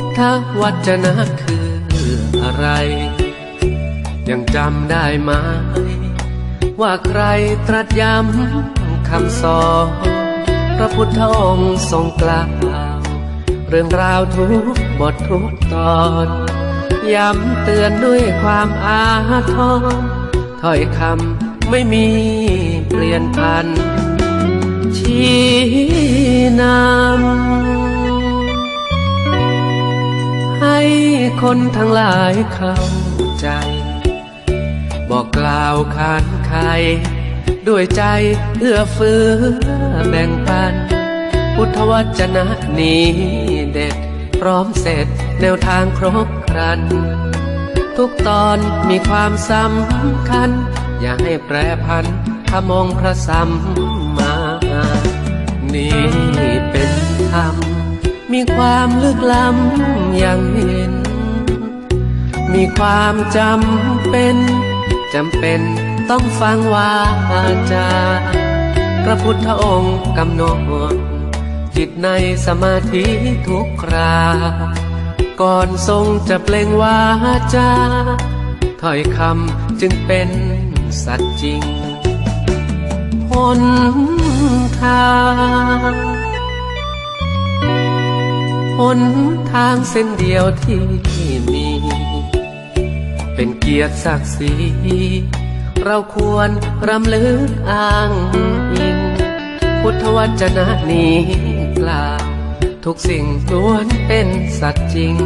พุทธวจนะคืออะไร ยังจำได้ไหมว่าใครตรัสย้ำคำสอนพระพุทธองค์ทรงกล่าวเรื่องราวทุกบททุกตอนย้ำเตือนด้วยความอาทรถ้อยคำไม่มีเปลี่ยนพันชี้นำ คนทั้งหลายเข้าใจ บอกกล่าวขานใคร ด้วยใจเอื้อเฟื้อแบ่งปัน พุทธวจนะนี้เด็ด พร้อมเสร็จแนวทางครบครัน ทุกตอนมีความสำคัญ อย่าให้แปรพันถ้ามองพระสัมมานี่เป็นธรรมมีความลึกล้ำอย่างเห็น มีความจำเป็น จำเป็นต้องฟังว่าจา พระพุทธองค์กำหนด จิตในสมาธิทุกครา ก่อนทรงจะเปล่งวาจาถ้อยคำจึงเป็นสัจจริงหนทางหนทางเส้นเดียวที่มี เป็นเกียรติศักดิ์ศรีเราควรรำลึกอ้างอิง พุทธวจนะนี้กล่าวทุกสิ่งล้วนเป็นสัจจริง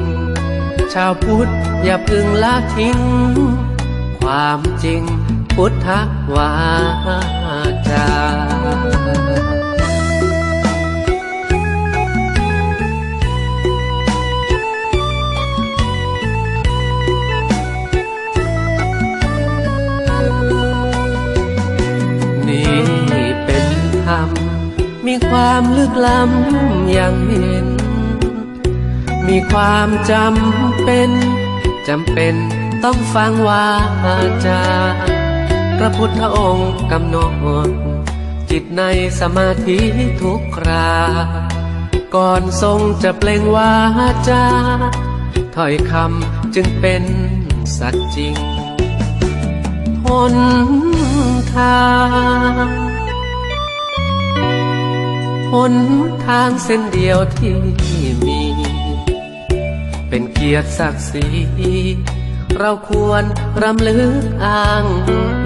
ชาวพุทธอย่าพึงละทิ้ง ความจริงพุทธวาจา มีความลึกล้ำอย่างเห็น มีความจำเป็นจำเป็นต้องฟังว่าจา พระพุทธองค์กำหนด จิตในสมาธิทุกครา ก่อนทรงจะเปล่งวาจาถ้อยคำจึงเป็นสัจจริงหนทาง หนทางเส้นเดียวที่มี เป็นเกียรติศักดิ์ศรีเราควรรำลึกอ้าง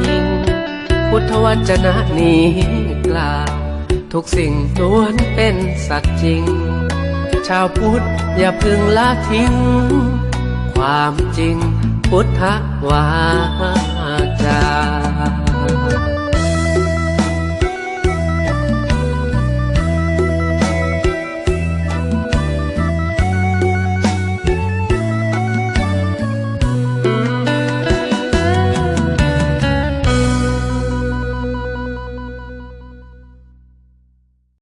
อิง พุทธวจนะนี้กล่าว ทุกสิ่งล้วนเป็นสัจจริง ชาวพุทธอย่าพึงละทิ้ง ความจริงพุทธวาจา